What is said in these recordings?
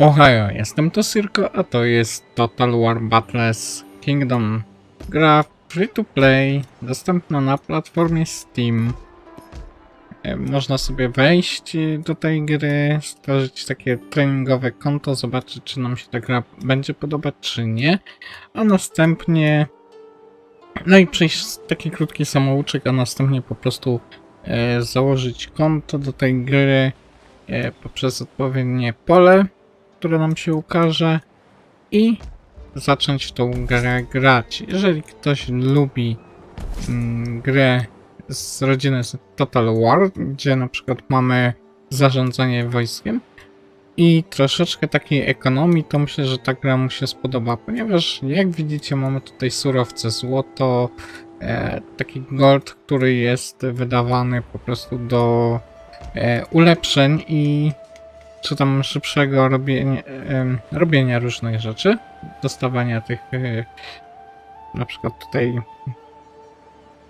Ohio, jestem to Syrko, a to jest Total War Battles Kingdom. Gra free to play, dostępna na platformie Steam. E, Można sobie wejść do tej gry, stworzyć takie treningowe konto, zobaczyć czy nam się ta gra będzie podobać czy nie, a następnie no i przejść taki krótki samouczek, a następnie po prostu e, założyć konto do tej gry e, poprzez odpowiednie pole, które nam się ukaże i zacząć w tą grę grać. Jeżeli ktoś lubi mm, grę z rodziny Total War, gdzie na przykład mamy zarządzanie wojskiem i troszeczkę takiej ekonomii, to myślę, że ta gra mu się spodoba, ponieważ jak widzicie mamy tutaj surowce, złoto, e, taki gold, który jest wydawany po prostu do e, ulepszeń i czy tam szybszego? Robienia, robienia różnych rzeczy, dostawania tych e, na przykład tutaj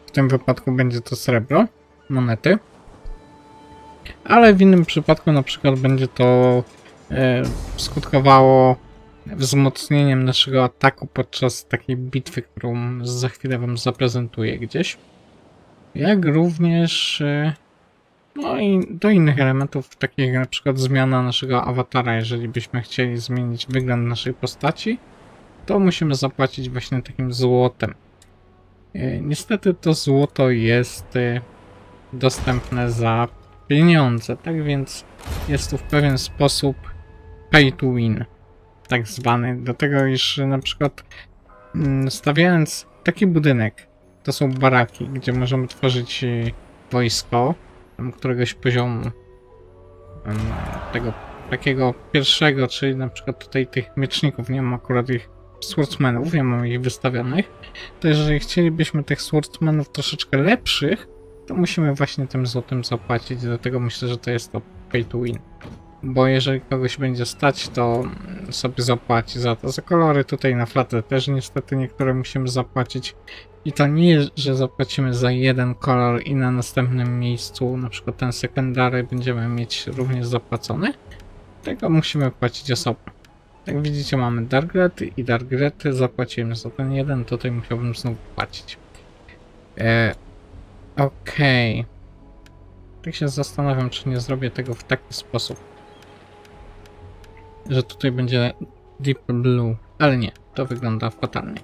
w tym wypadku będzie to srebro, monety, ale w innym przypadku na przykład będzie to e, skutkowało wzmocnieniem naszego ataku podczas takiej bitwy, którą za chwilę wam zaprezentuję gdzieś. Jak również e, no i do innych elementów, takich jak na przykład zmiana naszego awatara. Jeżeli byśmy chcieli zmienić wygląd naszej postaci, to musimy zapłacić właśnie takim złotem. E, Niestety to złoto jest e, dostępne za pieniądze, tak więc jest to w pewien sposób pay to win, tak zwany. Do tego, iż na przykład mm, stawiając taki budynek, to są baraki, gdzie możemy tworzyć e, wojsko, któregoś poziomu tego takiego pierwszego, czyli na przykład tutaj tych mieczników, nie mam akurat ich swordsmanów, nie mam ich wystawionych, to jeżeli chcielibyśmy tych swordsmanów troszeczkę lepszych, to musimy właśnie tym złotem zapłacić, dlatego myślę, że to jest to pay to win. Bo jeżeli kogoś będzie stać, to sobie zapłaci za to. Za kolory tutaj na flatę też niestety niektóre musimy zapłacić. I to nie jest, że zapłacimy za jeden kolor i na następnym miejscu, na przykład ten sekundary, będziemy mieć również zapłacony. Tego musimy płacić osobno. Jak widzicie mamy Darkret i Darkret zapłaciłem za ten jeden, tutaj musiałbym znowu płacić. E, Okej. Tak się zastanawiam, czy nie zrobię tego w taki sposób. Że tutaj będzie Deep Blue, ale nie, to wygląda fatalnie.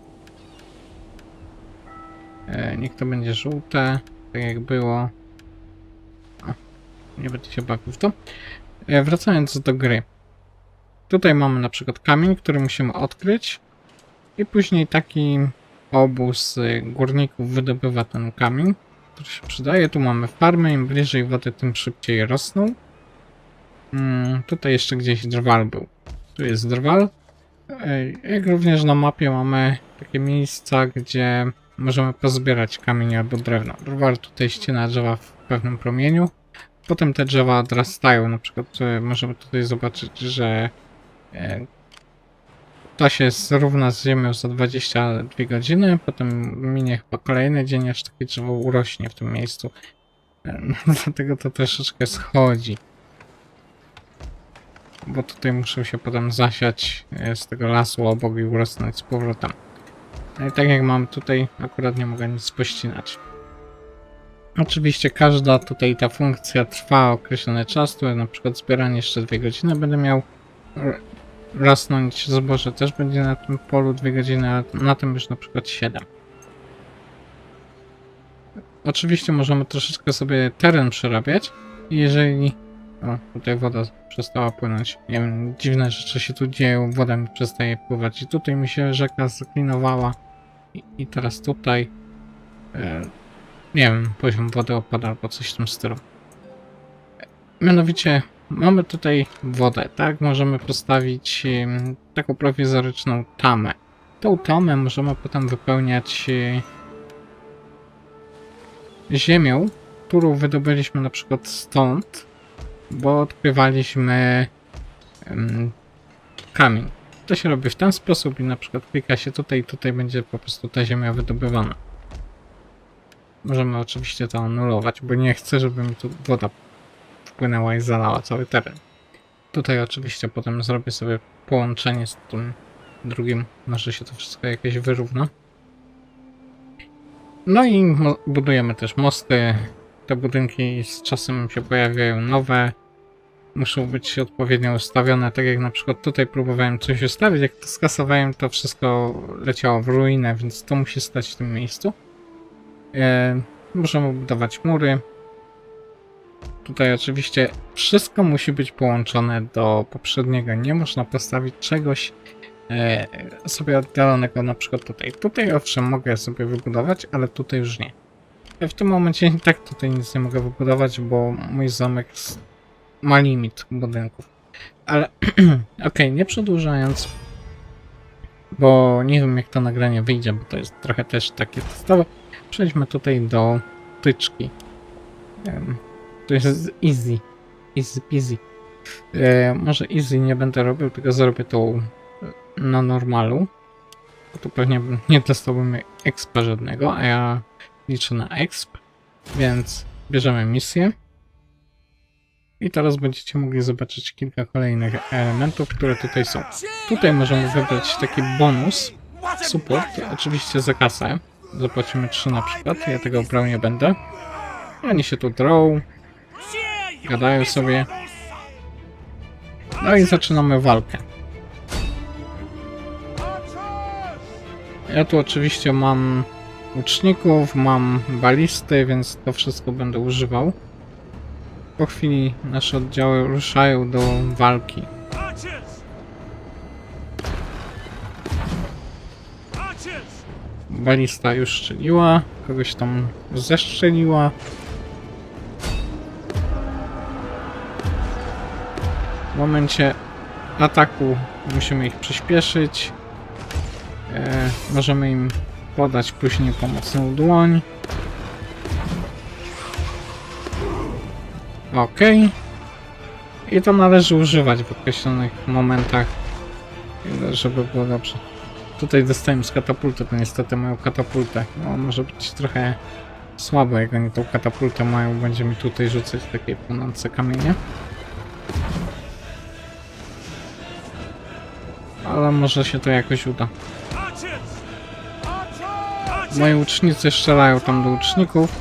E, niech to będzie żółte, tak jak było. O, nie będę się bawił w to. E, wracając do gry. Tutaj mamy na przykład kamień, który musimy odkryć i później taki obóz y, górników wydobywa ten kamień, który się przydaje. Tu mamy farmę, im bliżej wody, tym szybciej rosną. Mm, tutaj jeszcze gdzieś drwal był. Tu jest drwal. Jak również na mapie mamy takie miejsca, gdzie możemy pozbierać kamień albo drewno. Drwal tutaj ścina drzewa w pewnym promieniu. Potem te drzewa odrastają. Na przykład e, możemy tutaj zobaczyć, że e, to się zrówna z ziemią za 22 godziny, potem minie chyba kolejny dzień, aż takie drzewo urośnie w tym miejscu. E, dlatego to troszeczkę schodzi. Bo tutaj muszę się potem zasiać e, z tego lasu obok i urosnąć z powrotem. I tak jak mam tutaj, akurat nie mogę nic pościnać. Oczywiście każda tutaj ta funkcja trwa określony czas, tu na przykład zbieranie jeszcze 2 godziny będę miał. Rosnąć zboże też będzie na tym polu 2 godziny, a na tym już na przykład 7. Oczywiście możemy troszeczkę sobie teren przerabiać jeżeli... O, tutaj woda przestała płynąć. Nie wiem, dziwne rzeczy się tu dzieją, woda mi przestaje pływać i tutaj mi się rzeka zaklinowała i, i teraz tutaj... E, nie wiem, poziom wody opada albo coś w tym stylu. Mianowicie mamy tutaj wodę, tak? Możemy postawić taką prowizoryczną tamę. Tą tamę możemy potem wypełniać e, ziemią, którą wydobyliśmy na przykład stąd, bo odkrywaliśmy em, kamień. To się robi w ten sposób i na przykład klika się tutaj i tutaj będzie po prostu ta ziemia wydobywana. Możemy oczywiście to anulować, bo nie chcę, żeby mi tu woda wpłynęła i zalała cały teren. Tutaj oczywiście potem zrobię sobie połączenie z tym drugim, może się to wszystko jakieś wyrówna. No i budujemy też mosty. Te budynki z czasem się pojawiają nowe. Muszą być odpowiednio ustawione, tak jak na przykład tutaj próbowałem coś ustawić, jak to skasowałem, to wszystko leciało w ruinę, więc to musi stać w tym miejscu. E, możemy budować mury. Tutaj oczywiście wszystko musi być połączone do poprzedniego. Nie można postawić czegoś e, sobie oddalonego, na przykład tutaj. Tutaj owszem mogę sobie wybudować, ale tutaj już nie. W tym momencie tak tutaj nic nie mogę wybudować, bo mój zamek ma limit budynków. Ale okej, nie przedłużając, bo nie wiem jak to nagranie wyjdzie, bo to jest trochę też takie testowe. Przejdźmy tutaj do tyczki. Em, To jest easy. Easy peasy. E, może easy nie będę robił, tylko zrobię to na normalu. Bo tu pewnie nie testowałbym expa żadnego, a ja liczę na exp. Więc bierzemy misję. I teraz będziecie mogli zobaczyć kilka kolejnych elementów, które tutaj są. Tutaj możemy wybrać taki bonus, support, oczywiście za kasę. Zapłacimy 3 na przykład, ja tego brał nie będę. Oni się tu drą, gadają sobie. No i zaczynamy walkę. Ja tu oczywiście mam łuczników, mam balisty, więc to wszystko będę używał. Po chwili nasze oddziały ruszają do walki. Balista już strzeliła, kogoś tam zestrzeliła. W momencie ataku musimy ich przyspieszyć. E, możemy im podać później pomocną dłoń. Ok. I to należy używać w określonych momentach, żeby było dobrze. Tutaj dostałem z katapulty, to niestety mają katapultę. No, może być trochę słabo, jak oni tą katapultę mają. Będzie mi tutaj rzucać takie płonące kamienie. Ale może się to jakoś uda. Moi łucznicy strzelają tam do łuczników.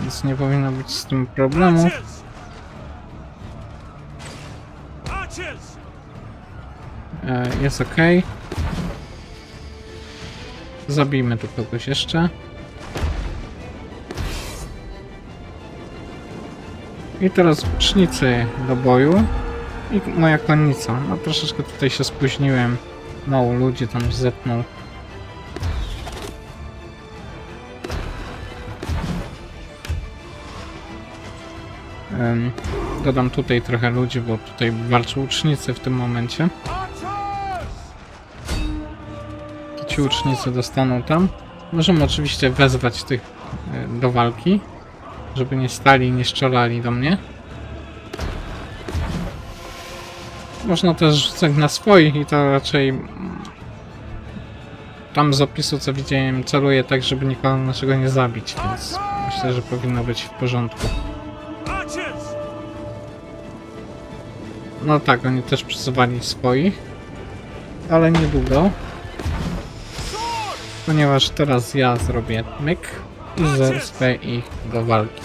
Więc nie powinno być z tym problemu. E, jest ok. Zabijmy tu kogoś jeszcze. I teraz łucznicy do boju. I moja konnica. No troszeczkę tutaj się spóźniłem. Mało ludzi tam zetnął. Dodam tutaj trochę ludzi, bo tutaj walczą łucznicy w tym momencie. Ci łucznicy dostaną tam. Możemy oczywiście wezwać tych e, do walki, żeby nie stali i nie strzelali do mnie. Można też rzucać na swoich i to raczej mm, tam z opisu co widziałem celuję tak, żeby nikogo naszego nie zabić, więc myślę, że powinno być w porządku. No tak, oni też przyzywali swoich, ale niedługo. Ponieważ teraz ja zrobię myk i zerwę ich do walki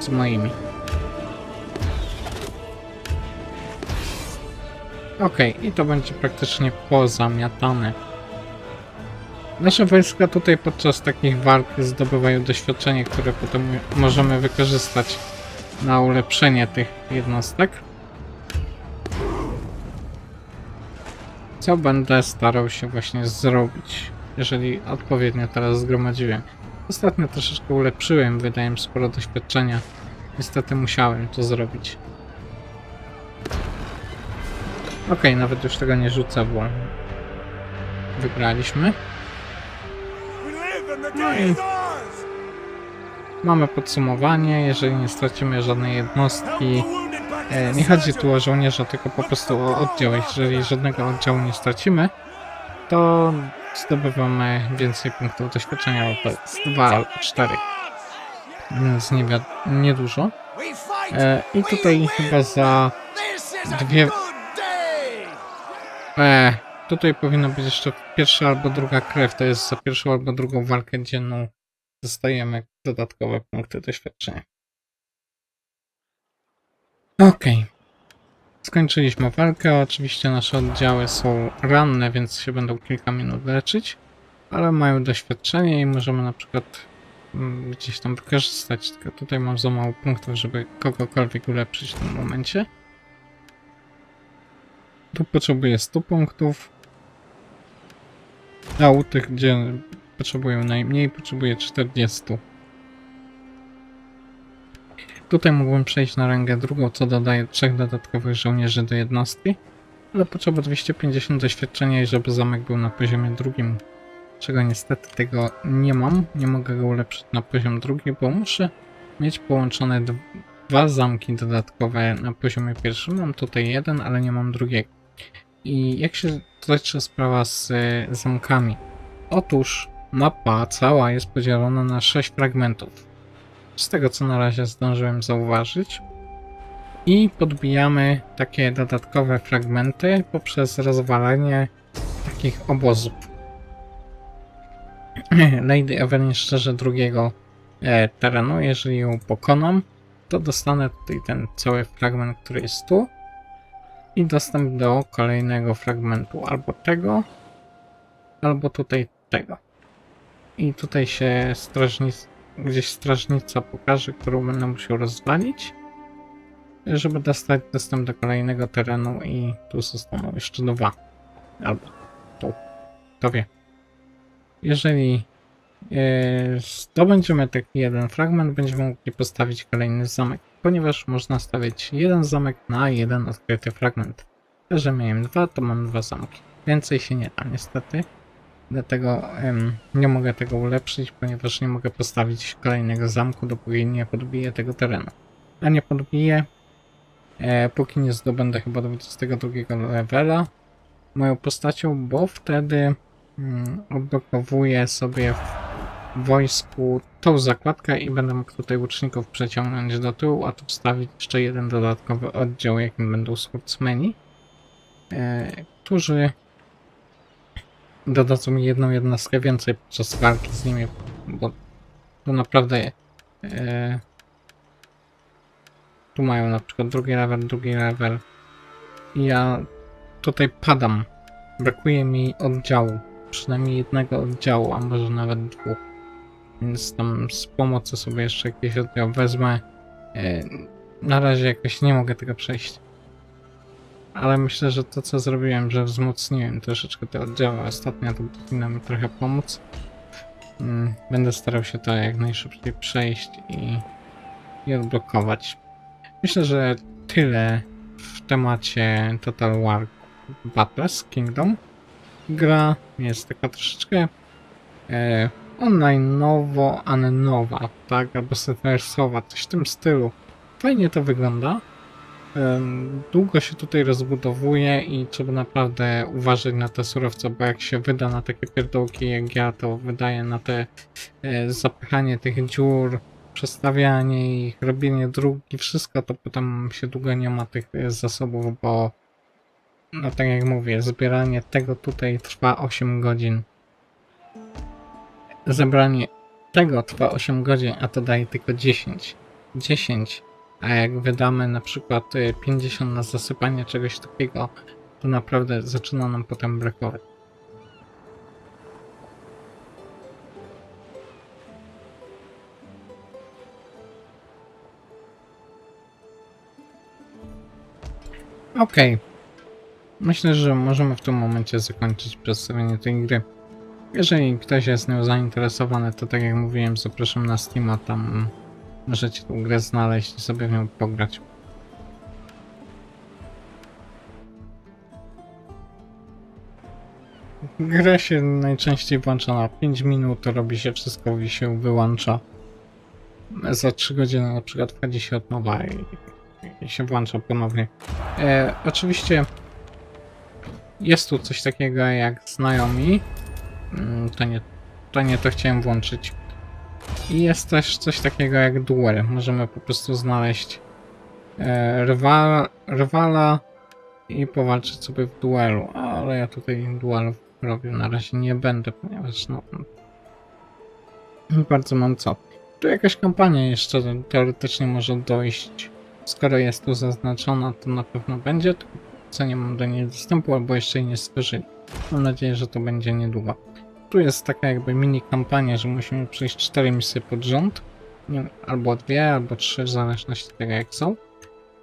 z moimi. Okej, i to będzie praktycznie pozamiatane. Nasze wojska tutaj podczas takich walk zdobywają doświadczenie, które potem możemy wykorzystać na ulepszenie tych jednostek. Co będę starał się właśnie zrobić, jeżeli odpowiednio teraz zgromadziłem. Ostatnio troszeczkę ulepszyłem, wydałem sporo doświadczenia. Niestety musiałem to zrobić. Okej, nawet już tego nie rzucę, bo wygraliśmy. No i mamy podsumowanie. Jeżeli nie stracimy żadnej jednostki, E, Nie chodzi tu o żołnierza, tylko po prostu o oddział. Jeżeli żadnego oddziału nie stracimy, to zdobywamy więcej punktów doświadczenia, bo to jest 2 albo 4. Więc niedużo. E, I tutaj chyba za dwie... E, tutaj powinno być jeszcze pierwsza albo druga krew, to jest za pierwszą albo drugą walkę dzienną dostajemy dodatkowe punkty doświadczenia. Okej. Skończyliśmy walkę. Oczywiście nasze oddziały są ranne, więc się będą kilka minut leczyć, ale mają doświadczenie i możemy na przykład mm, gdzieś tam wykorzystać. Tylko tutaj mam za mało punktów, żeby kogokolwiek ulepszyć w tym momencie. Tu potrzebuję 100 punktów. A u tych, gdzie potrzebują najmniej, potrzebuję 40. Tutaj mógłbym przejść na rangę drugą, co dodaje trzech dodatkowych żołnierzy do jednostki, ale potrzeba 250 doświadczenia i żeby zamek był na poziomie drugim, czego niestety tego nie mam. Nie mogę go ulepszyć na poziom drugi, bo muszę mieć połączone dwa zamki dodatkowe na poziomie pierwszym. Mam tutaj jeden, ale nie mam drugiego. I jak się toczy sprawa z e, zamkami? Otóż mapa cała jest podzielona na 6 fragmentów z tego co na razie zdążyłem zauważyć. I podbijamy takie dodatkowe fragmenty poprzez rozwalenie takich obozów. Lady Evelyn szczerze drugiego e, terenu, jeżeli ją pokonam, to dostanę tutaj ten cały fragment, który jest tu i dostęp do kolejnego fragmentu, albo tego, albo tutaj tego. I tutaj się strażnicy gdzieś strażnica pokaże, którą będę musiał rozwalić, żeby dostać dostęp do kolejnego terenu i tu zostaną jeszcze dwa. Albo tu. To wie. Jeżeli e, zdobędziemy taki jeden fragment, będziemy mogli postawić kolejny zamek, ponieważ można stawiać jeden zamek na jeden odkryty fragment. To, że miałem dwa, to mam dwa zamki. Więcej się nie da, niestety. Dlatego nie mogę tego ulepszyć, ponieważ nie mogę postawić kolejnego zamku, dopóki nie podbiję tego terenu. A nie podbiję, e, póki nie zdobędę chyba 22 levela moją postacią, bo wtedy mm, odblokowuję sobie wojsku tą zakładkę i będę mógł tutaj łuczników przeciągnąć do tyłu, a tu wstawić jeszcze jeden dodatkowy oddział, jakim będą swordsmeni, e, którzy dodadzą mi jedną jednostkę więcej podczas walki z nimi, bo tu naprawdę e, tu mają na przykład drugi level, drugi level i ja tutaj padam. Brakuje mi oddziału, przynajmniej jednego oddziału, a może nawet dwóch. Więc tam z pomocy sobie jeszcze jakiś oddział wezmę. E, na razie jakoś nie mogę tego przejść ale myślę, że to co zrobiłem, że wzmocniłem troszeczkę te oddziały ostatnio, to powinno mi trochę pomóc. Mm, Będę starał się to jak najszybciej przejść i, i odblokować. Myślę, że tyle w temacie Total War Battles Kingdom. Gra jest taka troszeczkę e, online nowo, a nie nowa, tak? Albo serwersowa, coś w tym stylu. Fajnie to wygląda. Długo się tutaj rozbudowuje i trzeba naprawdę uważać na te surowce, bo jak się wyda na takie pierdołki jak ja, to wydaje na te e, zapychanie tych dziur, przestawianie ich, robienie dróg i wszystko, to potem się długo nie ma tych e, zasobów, bo no tak jak mówię, zbieranie tego tutaj trwa 8 godzin. Zebranie tego trwa 8 godzin, a to daje tylko 10. 10 a jak wydamy na przykład y, 50 na zasypanie czegoś takiego, to naprawdę zaczyna nam potem brakować. Okej. Myślę, że możemy w tym momencie zakończyć przedstawienie tej gry. Jeżeli ktoś jest nią zainteresowany, to tak jak mówiłem, zapraszam na Steama, tam możecie tą grę znaleźć i sobie w nią pograć. Gra się najczęściej włącza na 5 minut, robi się wszystko i się wyłącza. Za 3 godziny na przykład wchodzi się od nowa i, i się włącza ponownie. E, oczywiście jest tu coś takiego jak znajomi. Mm, To nie, to nie to chciałem włączyć. I jest też coś takiego jak duel. Możemy po prostu znaleźć e, rywala, rywala i powalczyć sobie w duelu, ale ja tutaj duelów robił na razie nie będę, ponieważ no bardzo mam co. Tu jakaś kampania jeszcze teoretycznie może dojść. Skoro jest tu zaznaczona, to na pewno będzie, co nie mam do niej dostępu, albo jeszcze jej nie stworzyli. Mam nadzieję, że to będzie niedługo. Tu jest taka jakby mini kampania, że musimy przejść cztery misje pod rząd. Albo dwie, albo trzy, w zależności od tego jak są.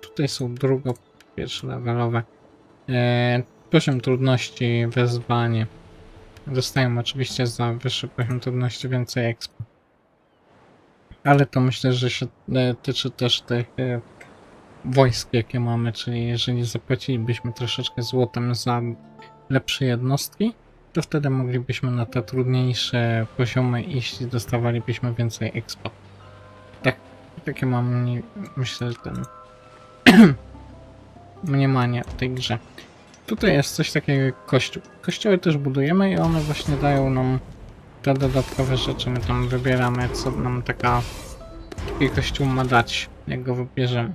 Tutaj są drugo, pierwsze levelowe. Eee, poziom trudności, wezwanie. Dostają oczywiście za wyższy poziom trudności więcej expo. Ale to myślę, że się e, tyczy też tych e, wojsk, jakie mamy, czyli jeżeli zapłacilibyśmy troszeczkę złotem za lepsze jednostki, to wtedy moglibyśmy na te trudniejsze poziomy iść i dostawalibyśmy więcej expo. Tak, takie mam myślę, ten mniemanie o tej grze. Tutaj jest coś takiego jak kościół. Kościoły też budujemy i one właśnie dają nam te dodatkowe rzeczy. My tam wybieramy, co nam taka taki kościół ma dać, jak go wybierzemy.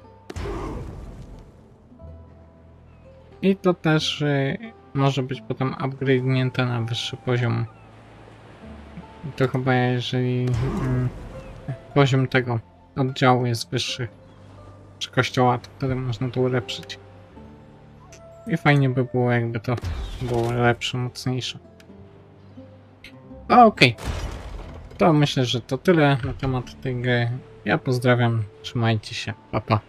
I to też y, może być potem upgrade'nięte na wyższy poziom. To chyba jeżeli mm, poziom tego oddziału jest wyższy, czy kościoła, to wtedy można to ulepszyć. I fajnie by było, jakby to było lepsze, mocniejsze. Okej. To myślę, że to tyle na temat tej gry. Ja pozdrawiam, trzymajcie się, pa pa.